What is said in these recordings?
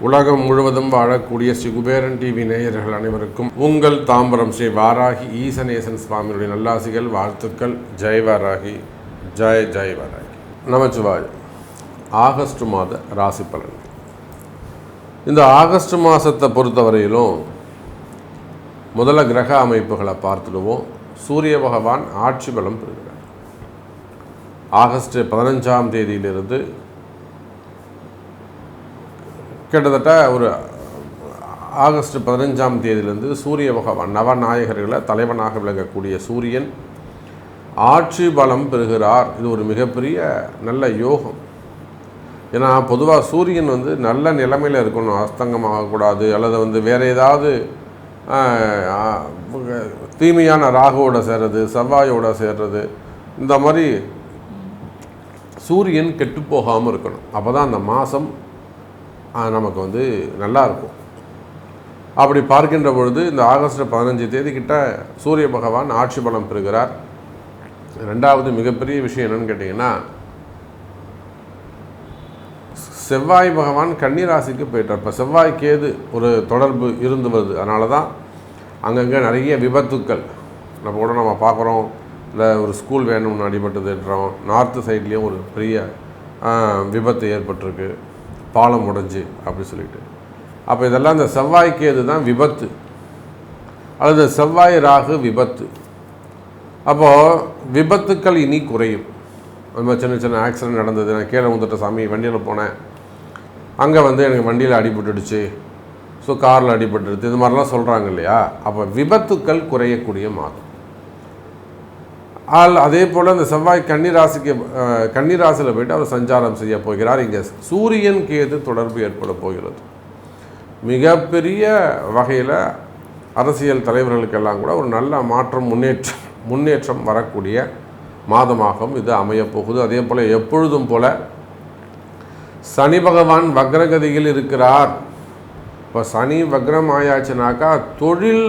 உலகம் முழுவதும் வாழக்கூடிய சிகுபேரன் டிவி நேயர்கள் அனைவருக்கும் உங்கள் தாம்பரம் ஸ்ரீ வாராகி ஈசநேசன் சுவாமியுடைய நல்லாசிகள் வாழ்த்துக்கள். ஜெய் வாராகி. ஜெய் ஜெய் வாராகி. நமச்சிவாய். ஆகஸ்ட் மாத ராசி பலன் இந்த ஆகஸ்ட் மாதத்தை பொறுத்தவரையிலும் முதல்ல கிரக அமைப்புகளை பார்த்துடுவோம். சூரிய பகவான் ஆட்சி பலம் பெறுது ஆகஸ்ட் பதினஞ்சாம் தேதியிலிருந்து கிட்டத்தட்ட ஒரு ஆகஸ்ட் பதினஞ்சாம் தேதியிலிருந்து சூரிய பகவான் நவநாயகர்களை தலைவனாக விளங்கக்கூடிய சூரியன் ஆட்சி பலம் பெறுகிறார். இது ஒரு மிகப்பெரிய நல்ல யோகம். ஏன்னா பொதுவாக சூரியன் வந்து நல்ல நிலைமையில் இருக்கணும். அஸ்தங்கமாகக்கூடாது. அல்லது வந்து வேறு ஏதாவது தீமையான ராகுவோட சேர்றது செவ்வாயோட சேர்றது இந்த மாதிரி சூரியன் கெட்டு போகாமல் இருக்கணும். அப்போ தான் அந்த மாதம் நமக்கு வந்து நல்லா இருக்கும் அப்படி பார்க்கின்ற பொழுது இந்த ஆகஸ்ட் பதினஞ்சு தேதி கிட்ட சூரிய பகவான் ஆட்சி பலம் பெறுகிறார். ரெண்டாவது மிகப்பெரிய விஷயம் என்னன்னு கேட்டிங்கன்னா செவ்வாய் பகவான் கன்னிராசிக்கு போயிட்டார். இப்போ செவ்வாய் கேது ஒரு தொடர்பு இருந்து வருது. அதனால தான் அங்கங்கே நிறைய விபத்துக்கள். நம்ம கூட நம்ம பார்க்குறோம். இல்லை ஒரு ஸ்கூல் வேணும்னு அடிபட்டதுன்றோம் நார்த்து சைட்லேயும் ஒரு பெரிய விபத்து ஏற்பட்டிருக்கு. பாலம் உடைஞ்சு அப்படி சொல்லிட்டு. அப்போ இதெல்லாம் இந்த செவ்வாய்க்கு தான் விபத்து. அல்லது செவ்வாய் ராகு விபத்து. அப்போது விபத்துக்கள் இனி குறையும். அது மாதிரி சின்ன சின்ன ஆக்சிடென்ட் நடந்தது. நான் கீழே வந்துட்ட சாமி வண்டியில் போனேன். அங்கே வந்து எனக்கு வண்டியில் அடிபட்டுடுச்சு. ஸோ காரில் அடிபட்டுடுது இது மாதிரிலாம் சொல்கிறாங்க இல்லையா? அப்போ விபத்துக்கள் குறையக்கூடிய மாதம். ஆள் அதே போல் அந்த செவ்வாய் கன்னிராசிக்கு கன்னிராசியில் போயிட்டு அவர் சஞ்சாரம் செய்ய போகிறார். இங்கே சூரியன் கேது தொடர்பு ஏற்பட போகிறது. மிகப்பெரிய வகையில் அரசியல் தலைவர்களுக்கெல்லாம் கூட ஒரு நல்ல மாற்றம் முன்னேற்றம் முன்னேற்றம் வரக்கூடிய மாதமாகவும் இது அமையப்போகுது அதே போல் எப்பொழுதும் போல் சனி பகவான் வக்ரகதியில் இருக்கிறார். இப்போ சனி வக்ரம் ஆயாச்சுனாக்கா தொழில்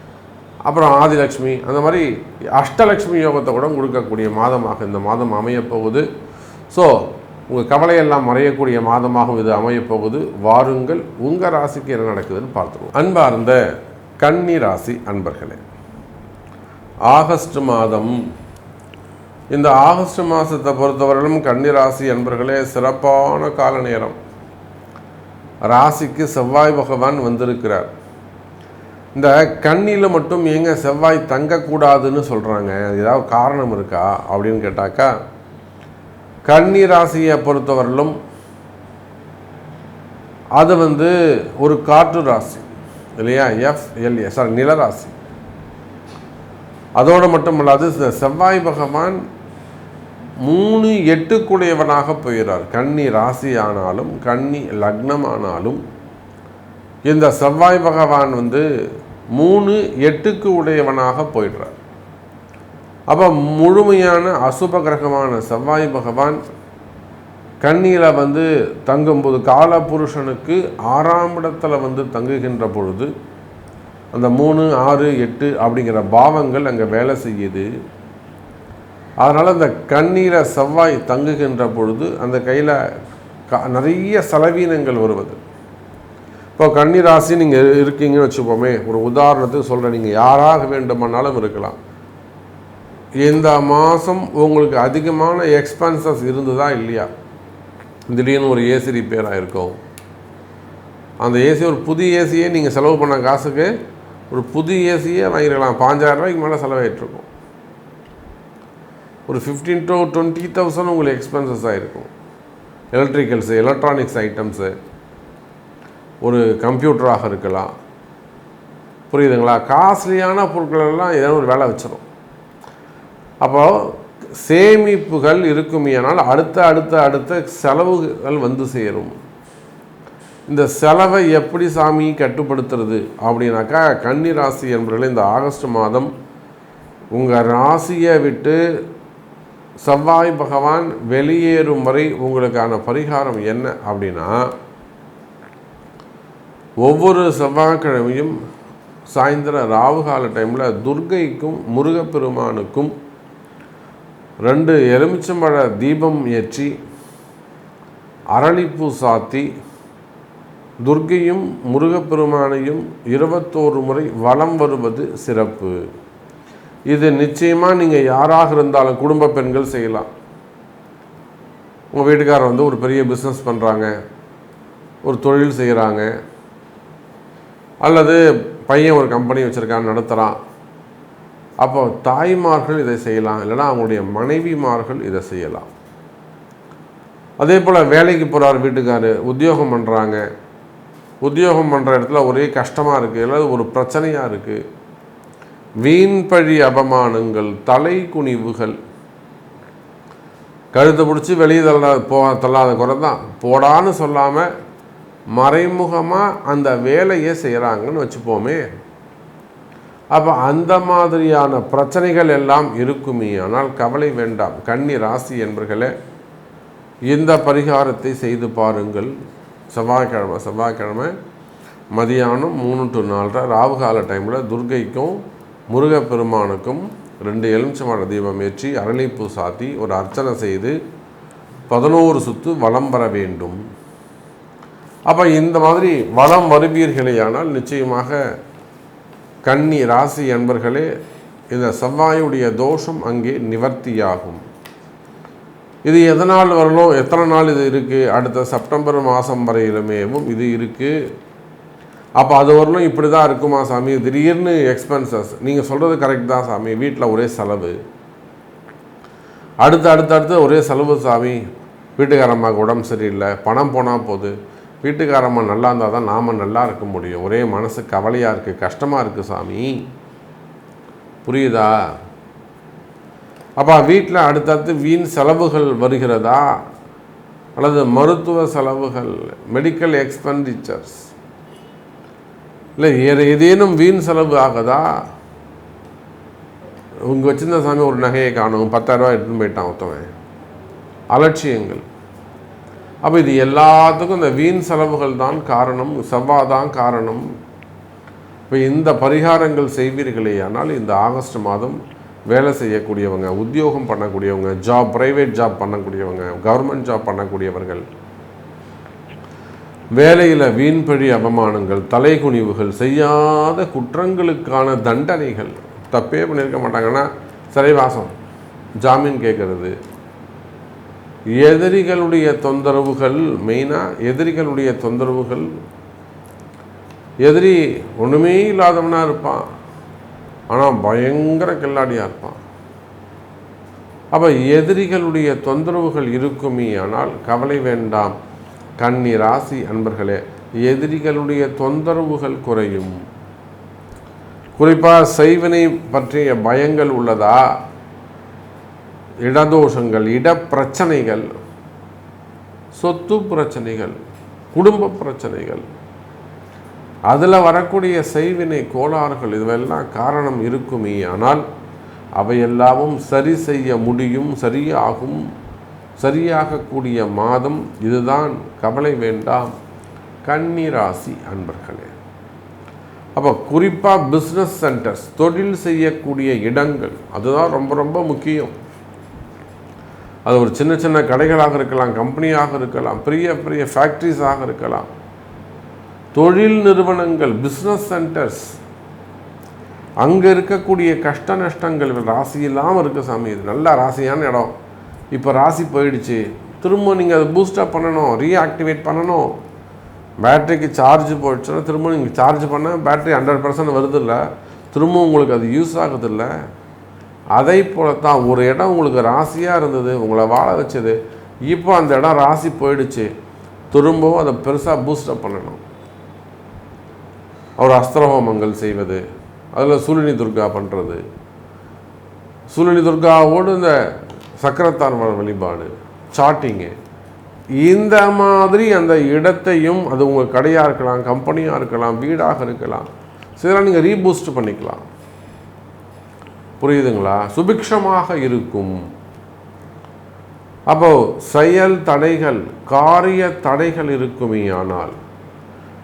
அப்புறம் ஆதிலட்சுமி அந்த மாதிரி அஷ்டலக்ஷ்மி யோகத்தை கூட கொடுக்கக்கூடிய மாதமாக இந்த மாதம் அமையப்போகுது ஸோ உங்கள் கவலையெல்லாம் மறையக்கூடிய மாதமாகவும் இது அமையப் போகுது. வாருங்கள் உங்கள் ராசிக்கு என்ன நடக்குதுன்னு பார்த்துருவோம். அன்பார்ந்த கன்னி ராசி அன்பர்களே ஆகஸ்ட் மாதம் இந்த ஆகஸ்ட் மாதத்தை பொறுத்தவரையிலும் கன்னிராசி அன்பர்களே சிறப்பான கால நேரம் ராசிக்கு செவ்வாய் பகவான் வந்திருக்கிறார். இந்த கண்ணியில் மட்டும் ஏங்க செவ்வாய் தங்கக்கூடாதுன்னு சொல்கிறாங்க ஏதாவது காரணம் இருக்கா? அப்படின்னு கேட்டாக்கா கன்னி ராசியை பொறுத்தவரையிலும் அது வந்து ஒரு காற்று ராசி இல்லையா? எஃப் எல்ஏ சாரி நிலராசி அதோடு மட்டும் இல்லாது இந்த செவ்வாய் பகவான் மூணு எட்டுக்குடையவனாக போயிறார் கன்னி ராசி ஆனாலும் கன்னி லக்னம் ஆனாலும் இந்த செவ்வாய் பகவான் வந்து மூணு எட்டுக்கு உடையவனாக போயிடுறார். அப்போ முழுமையான அசுப கிரகமான செவ்வாய் பகவான் கண்ணியில் வந்து தங்கும்போது கால புருஷனுக்கு ஆறாம் இடத்துல வந்து தங்குகின்ற பொழுது அந்த மூணு ஆறு எட்டு அப்படிங்கிற பாவங்கள் அங்கே வேலை செய்யுது. அதனால் அந்த கண்ணீரை செவ்வாய் தங்குகின்ற பொழுது அந்த கையில் க நிறைய செலவீனங்கள் வருவது. இப்போ கன்னிராசி நீங்கள் இருக்கீங்கன்னு வச்சுப்போமே ஒரு உதாரணத்துக்கு சொல்கிறேன் நீங்கள் யாராக வேண்டுமானாலும் இருக்கலாம். இந்த மாதம் உங்களுக்கு அதிகமான எக்ஸ்பென்சஸ் இருந்ததா இல்லையா? திடீர்னு ஒரு ஏசி ரிப்பேர் ஆகிருக்கும் அந்த ஏசி ஒரு புது ஏசியே நீங்கள் செலவு பண்ண காசுக்கு ஒரு புது ஏசியே வாங்கிருக்கலாம். பாஞ்சாயிரம் ரூபாய்க்கு மேலே செலவாயிட்ருக்கும் ஒரு ஃபிஃப்டீன் டு டுவெண்ட்டி தௌசண்ட் உங்களுக்கு எக்ஸ்பென்சஸ் ஆகிருக்கும் எலக்ட்ரிக்கல்ஸு எலக்ட்ரானிக்ஸ் ஐட்டம்ஸு ஒரு கம்ப்யூட்டராக இருக்கலாம். புரியுதுங்களா? காஸ்ட்லியான பொருட்களெல்லாம் ஏதோ ஒரு வேலை வச்சிடும் அப்போது சேமிப்புகள் இருக்குமையானால் அடுத்த அடுத்த அடுத்த செலவுகள் வந்து சேரும். இந்த செலவை எப்படி சாமி கட்டுப்படுத்துறது? அப்படின்னாக்கா கன்னி ராசி என்பவர்கள் இந்த ஆகஸ்ட் மாதம் உங்கள் ராசியை விட்டு செவ்வாய் பகவான் வெளியேறும் வரை உங்களுக்கான பரிகாரம் என்ன அப்படின்னா ஒவ்வொரு செவ்வாய்க்கிழமையும் சாயந்தரம் ராவுகால டைமில் துர்கைக்கும் முருகப்பெருமானுக்கும் ரெண்டு எலுமிச்சம்பழ தீபம் ஏற்றி அரளிப்பூ சாத்தி துர்கையும் முருகப்பெருமானையும் இருபத்தோரு முறை வலம் வருவது சிறப்பு. இது நிச்சயமாக நீங்கள் யாராக இருந்தாலும் குடும்ப பெண்கள் செய்யலாம். உங்கள் வீட்டுக்காரர் வந்து ஒரு பெரிய பிஸ்னஸ் பண்ணுறாங்க ஒரு தொழில் செய்கிறாங்க அல்லது பையன் ஒரு கம்பெனி வச்சுருக்கான் நடத்துகிறான் அப்போ தாய்மார்கள் இதை செய்யலாம். இல்லைனா அவங்களுடைய மனைவிமார்கள் இதை செய்யலாம். அதே போல் வேலைக்கு போகிறார் வீட்டுக்காரு உத்தியோகம் பண்ணுறாங்க உத்தியோகம் பண்ணுற இடத்துல ஒரே கஷ்டமாக இருக்குது அல்லது ஒரு பிரச்சனையாக இருக்குது வீண்பழி அபமானங்கள் தலை குனிவுகள். கழுத்தை பிடிச்சி வெளியே தள்ளாத போ தள்ளாத குறை தான் போடான்னு சொல்லாமல் மறைமுகமாக அந்த வேலையை செய்கிறாங்கன்னு வச்சுப்போமே. அப்போ அந்த மாதிரியான பிரச்சனைகள் எல்லாம் இருக்குமே. ஆனால் கவலை வேண்டாம். கன்னி ராசி என்பர்களே இந்த பரிகாரத்தை செய்து பாருங்கள். செவ்வாய்க்கிழமை செவ்வாய்க்கிழமை மதியானம் மூணு டு நாலரை ராவுகால டைமில் துர்கைக்கும் முருகப்பெருமானுக்கும் ரெண்டு எலுமிச்சமான தீபம் ஏற்றி அரளிப்பூ சாத்தி ஒரு அர்ச்சனை செய்து பதினோரு சுத்து வளம் வர வேண்டும். அப்போ இந்த மாதிரி வளம் வருவீர்களேயானால் நிச்சயமாக கன்னி ராசி என்பர்களே இந்த செவ்வாயுடைய தோஷம் அங்கே நிவர்த்தியாகும். இது எதனால் வரணும் எத்தனை நாள் இது இருக்குது அடுத்த செப்டம்பர் மாதம் வரையிலுமேவும் இது இருக்குது அப்போ அது வரலும் இப்படி தான் இருக்குமா சாமி? திடீர்னு எக்ஸ்பென்சஸ் நீங்கள் சொல்கிறது கரெக்ட் தான் சாமி வீட்டில் ஒரே செலவு. அடுத்து அடுத்து அடுத்து ஒரே செலவு சாமி. வீட்டுக்காரம்மாவுக்கு உடம்பு சரியில்லை பணம் போனால் போகுது வீட்டுக்காரம்மா நல்லா இருந்தால் தான் நாம் நல்லா இருக்க முடியும். ஒரே மனசு கவலையாக இருக்குது கஷ்டமாக இருக்குது சாமி. புரியுதா? அப்போ வீட்டில் அடுத்தடுத்து வீண் செலவுகள் வருகிறதா? அல்லது மருத்துவ செலவுகள் மெடிக்கல் எக்ஸ்பெண்டிச்சர்ஸ் இல்லை வேறு ஏதேனும் வீண் செலவு ஆகுதா? உங்கள் வச்சிருந்த சாமி ஒரு நகையை காணும். பத்தாயிரரூபா எடுத்துன்னு போயிட்டான் ஒருத்தவன். அலட்சியங்கள். அப்போ இது எல்லாத்துக்கும் இந்த வீண் செலவுகள் தான் காரணம் செவ்வாய் தான் காரணம். இப்போ இந்த பரிகாரங்கள் செய்வீர்களே ஆனால் இந்த ஆகஸ்ட் மாதம் வேலை செய்யக்கூடியவங்க உத்தியோகம் பண்ணக்கூடியவங்க ஜாப் ப்ரைவேட் ஜாப் பண்ணக்கூடியவங்க கவர்மெண்ட் ஜாப் பண்ணக்கூடியவர்கள் வேலையில் வீண்பழி அவமானங்கள் தலைகுனிவுகள் செய்யாத குற்றங்களுக்கான தண்டனைகள் தப்பே பண்ணியிருக்க மாட்டாங்கன்னா சிறைவாசம் ஜாமீன் கேட்கறது எதிரிகளுடைய தொந்தரவுகள் மெயினாக எதிரிகளுடைய தொந்தரவுகள். எதிரி ஒன்றுமே இல்லாதவனாக இருப்பான். ஆனால் பயங்கர கில்லாடியாக இருப்பான். அப்போ எதிரிகளுடைய தொந்தரவுகள் இருக்குமே ஆனால் கவலை வேண்டாம். கன்னி ராசி அன்பர்களே எதிரிகளுடைய தொந்தரவுகள் குறையும். குறிப்பாக செய்வினை பற்றிய பயங்கள் உள்ளதா? இடதோஷங்கள் இடப்பிரச்சனைகள் சொத்து பிரச்சனைகள் குடும்ப பிரச்சனைகள் அதில் வரக்கூடிய செய்வினை கோளாறுகள் இதுவெல்லாம் காரணம் இருக்குமே. ஆனால் அவையெல்லாமும் சரி செய்ய முடியும் சரியாகும் சரியாகக்கூடிய மாதம் இதுதான். கவலை வேண்டாம். கன்னிராசி அன்பர்களே. அப்போ குறிப்பாக பிஸ்னஸ் சென்டர்ஸ் தொழில் செய்யக்கூடிய இடங்கள் அதுதான் ரொம்ப ரொம்ப முக்கியம். அது ஒரு சின்ன சின்ன கடைகளாக இருக்கலாம் கம்பெனியாக இருக்கலாம் பெரிய பெரிய ஃபேக்ட்ரிஸாக இருக்கலாம். தொழில் நிறுவனங்கள் பிஸ்னஸ் சென்டர்ஸ் அங்கே இருக்கக்கூடிய கஷ்ட நஷ்டங்கள் ராசி இல்லாமல் இருக்குது சாமி இது நல்ல ராசியான இடம். இப்போ ராசி போயிடுச்சு. திரும்ப நீங்கள் அதை பூஸ்டப் பண்ணணும் ரீஆக்டிவேட் பண்ணணும். பேட்டரிக்கு சார்ஜ் போயிடுச்சுன்னா திரும்ப நீங்கள் சார்ஜ் பண்ண பேட்டரி ஹண்ட்ரட் பர்சன்ட் வருதில்ல திரும்ப உங்களுக்கு அது யூஸ் ஆகுதில்ல அதை போலத்தான் ஒரு இடம் உங்களுக்கு ராசியாக இருந்தது உங்களை வாழ வச்சது இப்போ அந்த இடம் ராசி போயிடுச்சு. திரும்பவும் அதை பெருசாக பூஸ்டப் பண்ணணும். அவர் அஸ்திரஹோமங்கள் செய்வது அதில் சூலினி துர்கா பண்ணுறது சூலினி துர்காவோடு இந்த சக்கரத்தான் வழிபாடு சாட்டிங்கு இந்த மாதிரி அந்த இடத்தையும் அது உங்கள் கடையாக இருக்கலாம் கம்பெனியாக இருக்கலாம் வீடாக இருக்கலாம். சில நீங்கள் ரீபூஸ்ட் பண்ணிக்கலாம். புரியுதுங்களா? சுபிக்ஷமாக இருக்கும். அப்போ செயல் தடைகள் காரிய தடைகள் இருக்குமே ஆனால்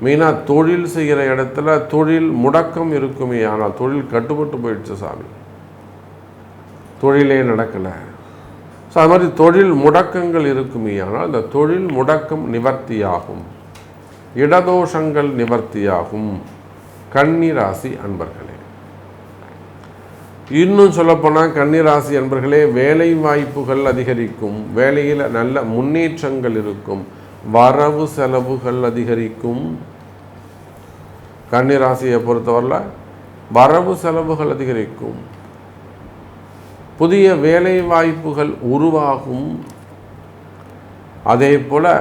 மெயினாக தொழில் செய்கிற இடத்துல தொழில் முடக்கம் இருக்குமே ஆனால் தொழில் கட்டுப்பட்டு போயிடுச்சு சாமி. தொழிலே நடக்கலை. ஸோ அது மாதிரி தொழில் முடக்கங்கள் இருக்குமே ஆனால் இந்த தொழில் முடக்கம் நிவர்த்தியாகும். இடதோஷங்கள் நிவர்த்தியாகும். கன்னிராசி அன்பர்களே. இன்னும் சொல்லப்போனால் கன்னிராசி என்பர்களே வேலை வாய்ப்புகள் அதிகரிக்கும். வேலையில் நல்ல முன்னேற்றங்கள் இருக்கும். வரவு செலவுகள் அதிகரிக்கும். கன்னிராசியை பொறுத்தவரையில் வரவு செலவுகள் அதிகரிக்கும். புதிய வேலை வாய்ப்புகள் உருவாகும். அதே போல்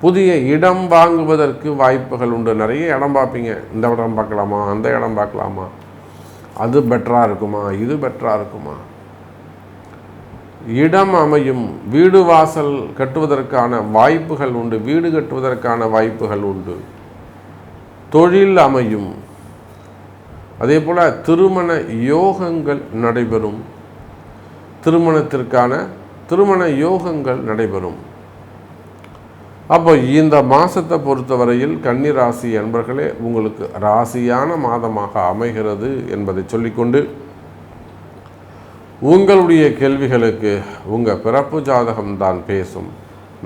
புதிய இடம் வாங்குவதற்கு வாய்ப்புகள் உண்டு. நிறைய இடம் பார்ப்பீங்க. இந்த இடம் பார்க்கலாமா? அந்த இடம் பார்க்கலாமா? அது பெட்டராக இருக்குமா? இது பெட்டராக இருக்குமா? இடம் அமையும். வீடு வாசல் கட்டுவதற்கான வாய்ப்புகள் உண்டு. வீடு கட்டுவதற்கான வாய்ப்புகள் உண்டு. தொழில் அமையும். அதே போல் திருமண யோகங்கள் நடைபெறும். திருமணத்திற்கான திருமண யோகங்கள் நடைபெறும். அப்போ இந்த மாதத்தை பொறுத்தவரையில் கன்னி ராசி என்பர்களே உங்களுக்கு ராசியான மாதமாக அமைகிறது என்பதை சொல்லிக்கொண்டு உங்களுடைய கேள்விகளுக்கு உங்கள் பிறப்பு ஜாதகம் தான் பேசும்.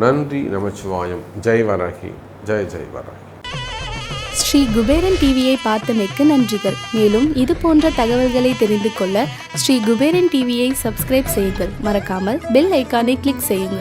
நன்றி நமச்சிவாயம். ஜெய் வரகி ஜெய் ஜெய் வரகி ஸ்ரீ குபேரன் டிவியை பார்த்தமைக்கு நன்றிகள். மேலும் இது போன்ற தகவல்களை தெரிந்து கொள்ள ஸ்ரீ குபேரன் டிவியை சப்ஸ்கிரைப் செய்யுங்கள். மறக்காமல் பெல் ஐக்கானை கிளிக் செய்யுங்கள்.